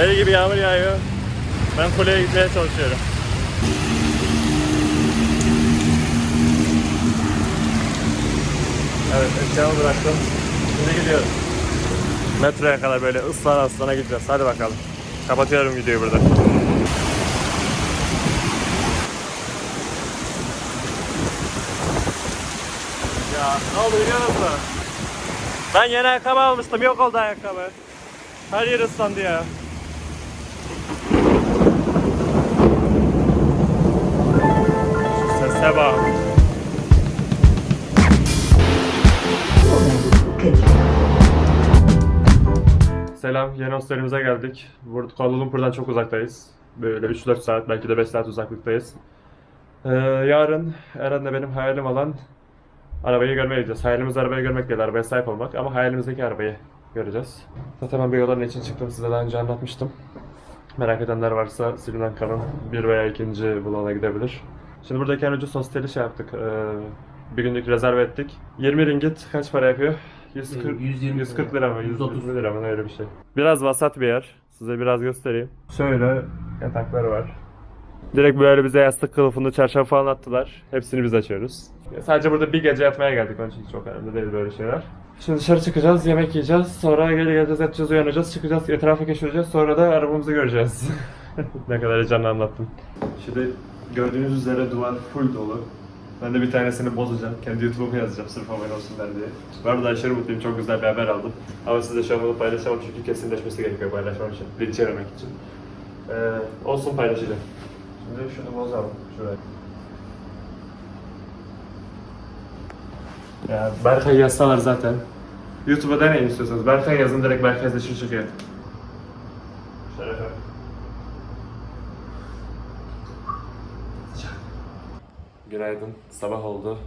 Deli gibi yağmur yağıyor. Ben kuleye gitmeye çalışıyorum. Evet, eşyamı bıraktım. Şimdi gidiyoruz. Metroya kadar böyle ıslana ıslana gideceğiz. Hadi bakalım. Kapatıyorum videoyu burada. Ya ne oldu biliyor musun? Ben yeni ayakkabı almıştım. Yok oldu ayakkabı. Her yer ıslandı ya. Bak. Selam, yeni hostelimize geldik. Burada Kuala Lumpur'dan çok uzaktayız. Böyle 3-4 saat, belki de 5 saat uzaklıktayız. Ee, yarın Eren'le benim hayalim olan arabayı görmeye gideceğiz. Hayalimiz arabayı görmek değil, arabaya sahip olmak ama hayalimizdeki arabayı göreceğiz. Zaten ben bir yolların için çıktım, size daha önce anlatmıştım. Merak edenler varsa Sri Lanka'nın bir veya ikinci bloğuna gidebilir. Şimdi buradaki en ucuz hosteli şey yaptık. ee, bir günlük rezerve ettik. 20 ringgit kaç para yapıyor? 140, 120 140 lira mı? 130 130 lira mı? Öyle bir şey. Biraz vasat bir yer. Size biraz göstereyim. Şöyle yatakları var. Direkt böyle bize yastık kılıfını, çarşaf falan attılar. Hepsini biz açıyoruz. Sadece burada bir gece yatmaya geldik. Onun için çok önemli değil böyle şeyler. Şimdi dışarı çıkacağız, yemek yiyeceğiz. Sonra geri geleceğiz, yatacağız, uyanacağız, çıkacağız, etrafı keşfedeceğiz. Sonra da arabamızı göreceğiz. ne kadar heyecanlı anlattım. Şimdi gördüğünüz üzere duvar full dolu. Ben de bir tanesini bozacağım. Kendi YouTube'uma yazacağım sırf abone olsunlar diye. Bu arada aşırı mutluyum. Çok güzel bir haber aldım. Ama size şu an bunu paylaşamam çünkü kesinleşmesi gerekiyor paylaşmam için. Linç yememek için. Ee, olsun paylaşacağım. Şimdi şunu bozalım. Şuraya. Ya Berkay yazsalar zaten. YouTube'a deneyin istiyorsanız. Berkay yazın direkt Berkay Zeşir çıkıyor. Günaydın. Sabah oldu.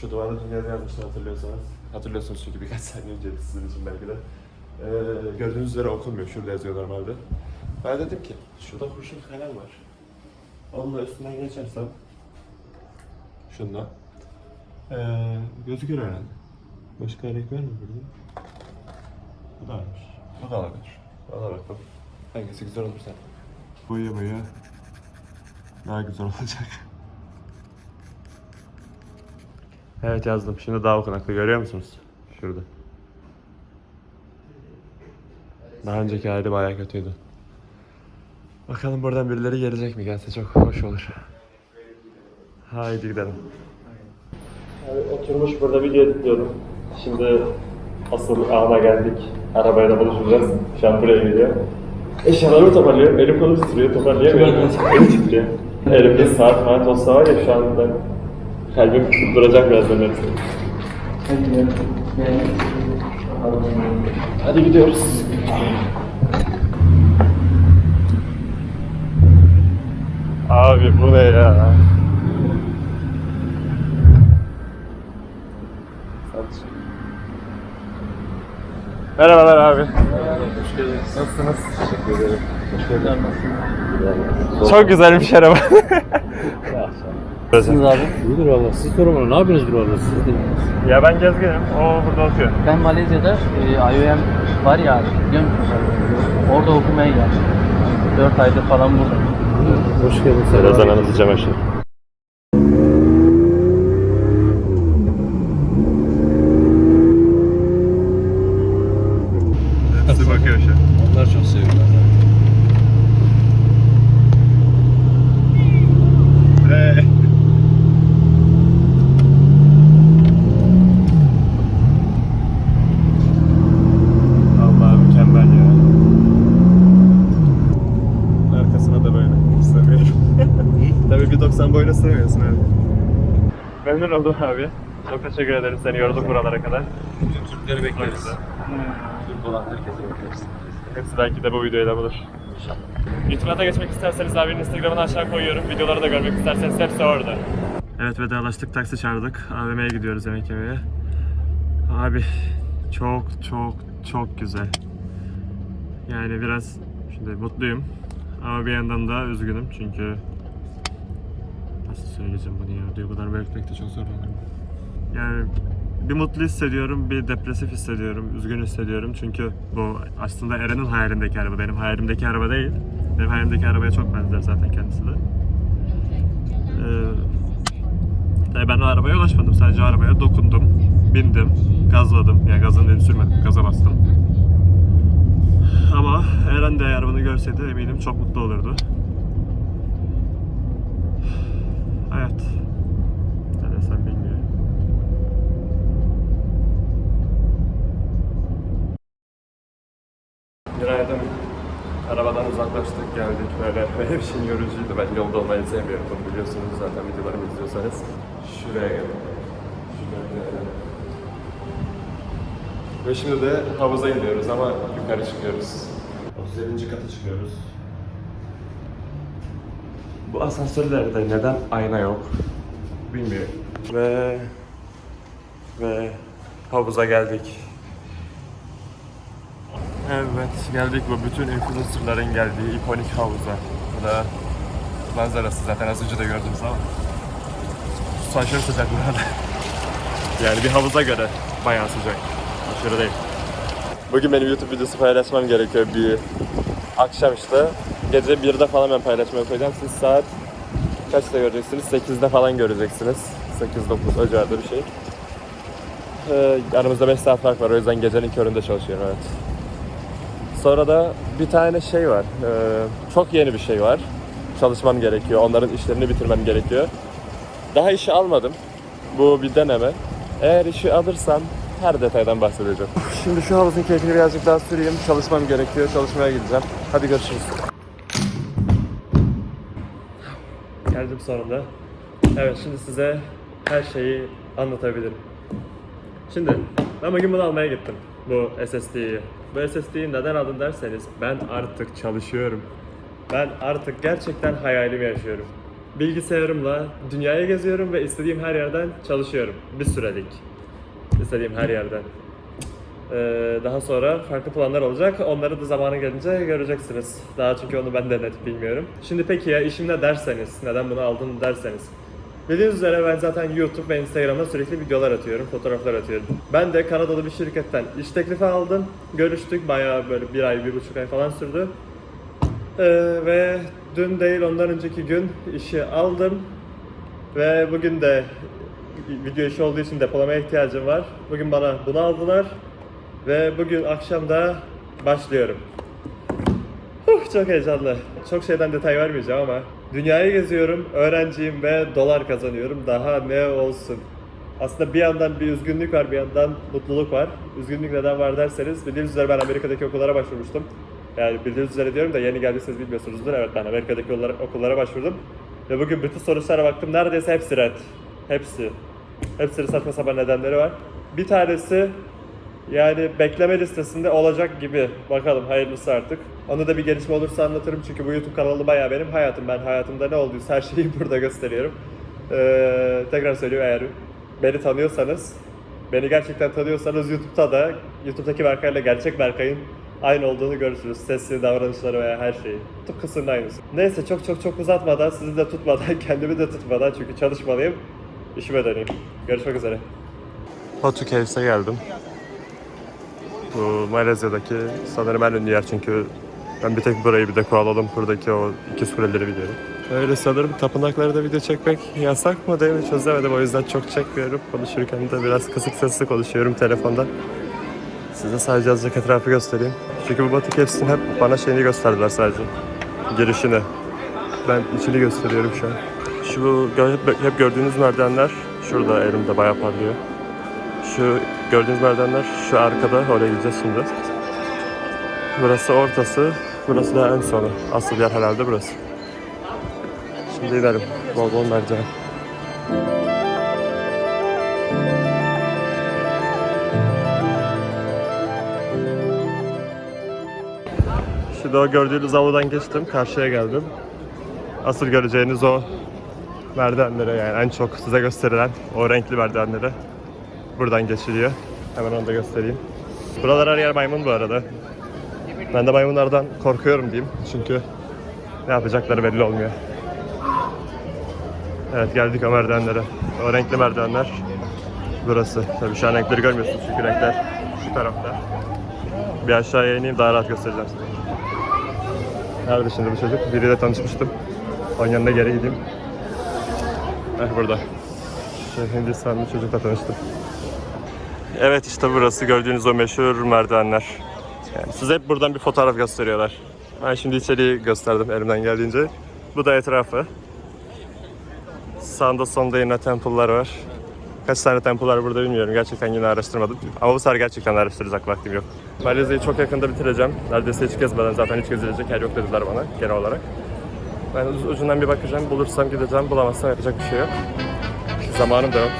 Şu duvarda dün yazı yazmıştım hatırlıyorsanız. Hatırlıyorsunuz çünkü birkaç saniye önce sizin için belki de. Ee, gördüğünüz üzere okunmuyor. Şurada yazıyor normalde. Ben dedim ki şurada kurşun kalem var. Onunla üstünden geçersem şundan ee, gözükür herhalde. Başka renk var mı burada? Bu da varmış. Bu da olabilir. Ona bakalım. Hangisi güzel olursa. Boya boya daha güzel olacak. Evet yazdım. Şimdi daha okunaklı görüyor musunuz? Şurada. Daha önceki hali bayağı kötüydü. Bakalım buradan birileri gelecek mi? Gelse çok hoş olur. Haydi gidelim. oturmuş burada video editliyorum. Şimdi asıl ana geldik. Arabayla buluşacağız. Şu an buraya geliyor. Eşyalarımı toparlıyorum. Elim kolum titriyor. Toparlayamıyorum. Elim titriyor. Elimde saat maat olsa var ya şu anda kalbim duracak birazdan benim. Hadi gidiyoruz. Abi bu ne ya? Merhabalar abi. Nasılsınız? Teşekkür ederim. Çok güzelmiş araba. Siz abi? İyidir valla. Siz sorun bana. Ne yapıyorsunuz buralarda? Siz de. ya ben gezginim. O burada okuyor. Ben Malezya'da e, IOM var ya abi, biliyor musun? Orada okumaya geldim. 4 aydır falan burada. Hoş geldin. Birazdan anlatacağım her şeyi. Hepsi bakıyor şu an. Onlar çok seviyorlar. Tabii bir 90 boyuna sığmıyorsun abi. Memnun oldum abi. Çok teşekkür ederim seni yorduk buralara kadar. Bütün Türkleri bekleriz. Türk olan herkesi bekleriz. Hepsi belki de bu videoyla bulur. YouTube'a geçmek isterseniz abinin Instagram'ını aşağı koyuyorum. Videoları da görmek isterseniz hepsi orada. Evet vedalaştık. Taksi çağırdık. AVM'ye gidiyoruz yemek yemeye. Abi çok çok çok güzel. Yani biraz şimdi mutluyum. Ama bir yandan da üzgünüm çünkü nasıl söyleyeceğim bunu ya duygularımı belirtmekte çok zorlanıyorum. Yani bir mutlu hissediyorum, bir depresif hissediyorum, üzgün hissediyorum. Çünkü bu aslında Eren'in hayalindeki araba, benim hayalimdeki araba değil. Benim hayalimdeki arabaya çok benzer zaten kendisi de. Ee, ben o arabaya ulaşmadım, sadece arabaya dokundum, bindim, gazladım. Yani gazın elini sürmedim, gaza bastım. Ama Eren de arabanı görseydi eminim çok mutlu olurdu. Hayat. Ne desem bilmiyorum. Günaydın. Arabadan uzaklaştık geldik böyle. Benim için yorucuydu. Ben yolda olmayı sevmiyorum. Bunu biliyorsunuz zaten videolarımı izliyorsanız. Şuraya geldim. Şuraya Ve şimdi de havuza iniyoruz ama yukarı çıkıyoruz. 37. kata çıkıyoruz. Bu asansörlerde neden ayna yok? Bilmiyorum. Ve ve havuza geldik. Evet, geldik bu bütün influencerların geldiği ikonik havuza. Bu da manzarası zaten az önce de gördünüz ama. Su aşırı sıcak burada. Yani bir havuza göre bayağı sıcak. Aşırı değil. Bugün benim YouTube videosu paylaşmam gerekiyor bir akşam işte. Gece 1'de falan ben paylaşmaya koyacağım. Siz saat kaçta göreceksiniz? 8'de falan göreceksiniz. 8-9 o bir şey. Ee, aramızda 5 saat fark var o yüzden gecenin köründe çalışıyorum evet. Sonra da bir tane şey var. Ee, çok yeni bir şey var. Çalışmam gerekiyor. Onların işlerini bitirmem gerekiyor. Daha işi almadım. Bu bir deneme. Eğer işi alırsam her detaydan bahsedeceğim. Şimdi şu havuzun keyfini birazcık daha süreyim. Çalışmam gerekiyor. Çalışmaya gideceğim. Hadi görüşürüz. Geldim sonunda. Evet şimdi size her şeyi anlatabilirim. Şimdi ben bugün bunu almaya gittim. Bu SSD'yi. Bu SSD'yi neden aldın derseniz ben artık çalışıyorum. Ben artık gerçekten hayalimi yaşıyorum. Bilgisayarımla dünyayı geziyorum ve istediğim her yerden çalışıyorum. Bir sürelik. İstediğim her yerden. Ee, daha sonra farklı planlar olacak. Onları da zamanı gelince göreceksiniz. Daha çünkü onu ben de net bilmiyorum. Şimdi peki ya işim ne derseniz, neden bunu aldın derseniz. Bildiğiniz üzere ben zaten YouTube ve Instagram'da sürekli videolar atıyorum, fotoğraflar atıyorum. Ben de Kanadalı bir şirketten iş teklifi aldım. Görüştük bayağı böyle bir ay, bir buçuk ay falan sürdü. Ee, ve dün değil ondan önceki gün işi aldım. Ve bugün de video işi olduğu için depolamaya ihtiyacım var. Bugün bana bunu aldılar. Ve bugün akşam da başlıyorum. Huh, çok heyecanlı. Çok şeyden detay vermeyeceğim ama dünyayı geziyorum, öğrenciyim ve dolar kazanıyorum. Daha ne olsun. Aslında bir yandan bir üzgünlük var, bir yandan mutluluk var. Üzgünlük neden var derseniz, bildiğiniz üzere ben Amerika'daki okullara başvurmuştum. Yani bildiğiniz üzere diyorum da yeni geldiyseniz bilmiyorsunuzdur. Evet ben Amerika'daki okullara, okullara başvurdum. Ve bugün bütün sonuçlara baktım. Neredeyse hepsi red. Hepsi. Hepsinin saçma sapan nedenleri var. Bir tanesi yani bekleme listesinde olacak gibi. Bakalım hayırlısı artık. Onu da bir gelişme olursa anlatırım çünkü bu YouTube kanalı bayağı benim hayatım. Ben hayatımda ne olduysa her şeyi burada gösteriyorum. Ee, tekrar söylüyorum eğer beni tanıyorsanız, beni gerçekten tanıyorsanız YouTube'da da YouTube'daki Berkay'la gerçek Berkay'ın aynı olduğunu görürsünüz. Sesi, davranışları veya her şeyi. Tıpkısının aynısı. Neyse çok çok çok uzatmadan, sizi de tutmadan, kendimi de tutmadan çünkü çalışmalıyım. İşime döneyim. Görüşmek üzere. Batu Caves'e geldim. Bu Malezya'daki sanırım en ünlü yer çünkü ben bir tek burayı bir de Kuala Lumpur'daki o iki sureleri biliyorum. Öyle sanırım tapınaklarda video çekmek yasak mı değil mi çözemedim o yüzden çok çekmiyorum. Konuşurken de biraz kısık sesli konuşuyorum telefondan. Size sadece azıcık etrafı göstereyim. Çünkü bu Batu Caves'in hep bana şeyini gösterdiler sadece. Girişini. Ben içini gösteriyorum şu an. Şu hep, hep gördüğünüz merdivenler şurada elimde bayağı parlıyor. Şu gördüğünüz merdivenler şu arkada oraya gideceğiz şimdi. Burası ortası, burası da en sonu. Asıl yer herhalde burası. Şimdi inelim. Bol bol merdiven. Şimdi o gördüğünüz avludan geçtim. Karşıya geldim. Asıl göreceğiniz o merdivenlere yani en çok size gösterilen o renkli merdivenlere buradan geçiliyor. Hemen onu da göstereyim. Buralar her yer maymun bu arada. Ben de maymunlardan korkuyorum diyeyim. Çünkü ne yapacakları belli olmuyor. Evet geldik o merdivenlere. O renkli merdivenler. Burası. Tabii şu an renkleri görmüyorsunuz çünkü renkler şu tarafta. Bir aşağıya ineyim daha rahat göstereceğim size. Nerede şimdi bu çocuk? Biriyle tanışmıştım. Onun yanına geri gideyim. Eh burada. Şu Hindistanlı çocukla tanıştım. Evet işte burası gördüğünüz o meşhur merdivenler. Yani size hep buradan bir fotoğraf gösteriyorlar. Ben şimdi içeriği gösterdim elimden geldiğince. Bu da etrafı. Sağında sonunda yine temple'lar var. Kaç tane temple burada bilmiyorum. Gerçekten yine araştırmadım. Ama bu sefer gerçekten araştıracak vaktim yok. Malezya'yı çok yakında bitireceğim. Neredeyse hiç gezmeden zaten hiç gezilecek yer yok dediler bana genel olarak. Ben uc- ucundan bir bakacağım. Bulursam gideceğim. Bulamazsam yapacak bir şey yok. Zamanım da yok.